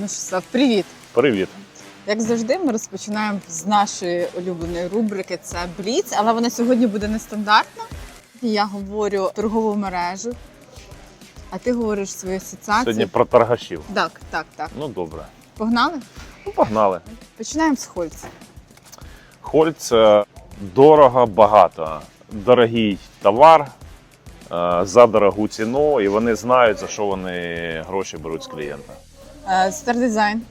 Ну що, Слав, привіт! Привіт. Як завжди, ми розпочинаємо з нашої улюбленої рубрики це Бліц, але вона сьогодні буде нестандартна. Я говорю торгову мережу, а ти говориш свою асоціацію. Сьогодні про торгашів. Так, так, так. Ну добре. Погнали? Ну, погнали. Починаємо з Хольца. Хольц е, дорого, багато. Дорогий товар е, за дорогу ціну, і вони знають, за що вони гроші беруть з клієнта. Е, Стардизайн.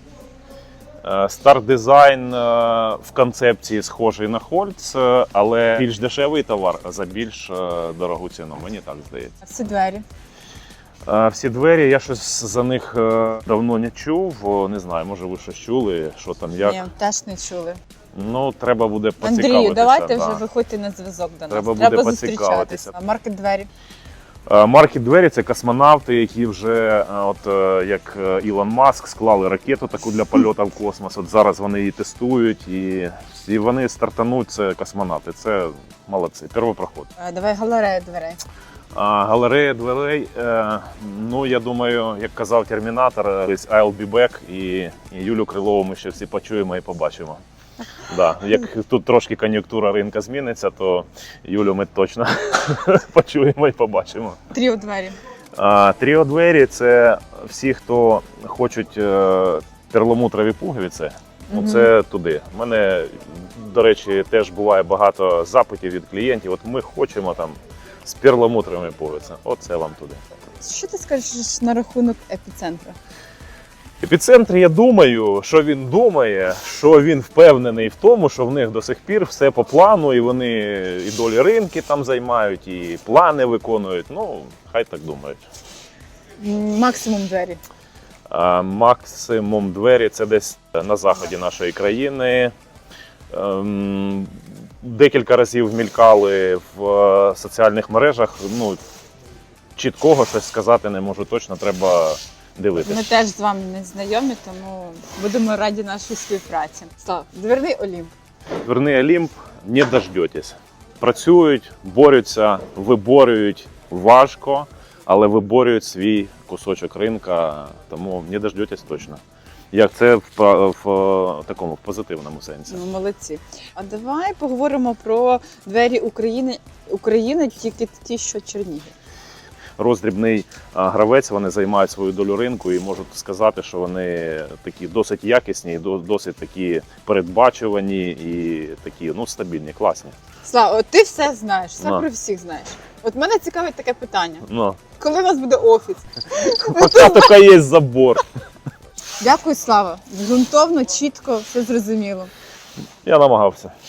Стар дизайн в концепції схожий на Хольц, е, але більш дешевий товар за більш е, дорогу ціну. Мені так здається. Всі двері. Е, Всі двері, я щось за них е, давно не чув. Не знаю, може ви щось чули, що там як. Ні, теж не чули. Ну, треба буде поцікавитися. Андрію, давайте да. вже виходьте на зв'язок до нас. Треба буде поцікавитися. Маркет двері. Е, Марки двері це космонавти, які вже, е, от е, як Ілон Маск, склали ракету таку для польоту в космос. От зараз вони її тестують, і, і вони стартануть. Це космонавти. Це молодці. Первопроход. Давай галерея дверей. А галерея дверей. Ну я думаю, як казав термінатор, I'll be back, і, і Юлю Крилову ми ще всі почуємо і побачимо. Да. Як тут трошки кон'юнктура ринка зміниться, то Юлю ми точно почуємо і побачимо. Тріо двері. А, Тріо двері це всі, хто хочуть е, перламутрові пуговиці. Ну, це туди. У мене, до речі, теж буває багато запитів від клієнтів. От ми хочемо там з перламутровими пуговицями. От це вам туди. Що ти скажеш на рахунок епіцентру? Епіцентр, я думаю, що він думає, що він впевнений в тому, що в них до сих пір все по плану, і вони і долі ринки там займають, і плани виконують. Ну, хай так думають. Максимум двері. А Максимум двері це десь на заході нашої країни. Ем, Декілька разів мількали в е, соціальних мережах. Ну, чіткого щось сказати не можу точно, треба Ми теж з вами не знайомі, тому будемо раді нашій співпраці. Слав, дверний Олімп. Дверний Олімп не дождетесь. Працюють, борються, виборюють важко, але виборюють свій кусочок ринка, тому не дождетесь точно. Як це в, в, в такому в позитивному сенсі. Ну, молодці. А давай поговоримо про двері України, України тільки ті, що Чернігів. Роздрібний гравець. Вони займають свою долю ринку і можуть сказати, що вони такі досить якісні, досить такі передбачувані і такі ну стабільні, класні. Слава, от ти все знаєш, все Ну. про всіх знаєш. От мене цікавить таке питання: Ну коли у нас буде офіс? поки тільки є забор. Дякую, Слава. Ґрунтовно, чітко, все зрозуміло. Я намагався.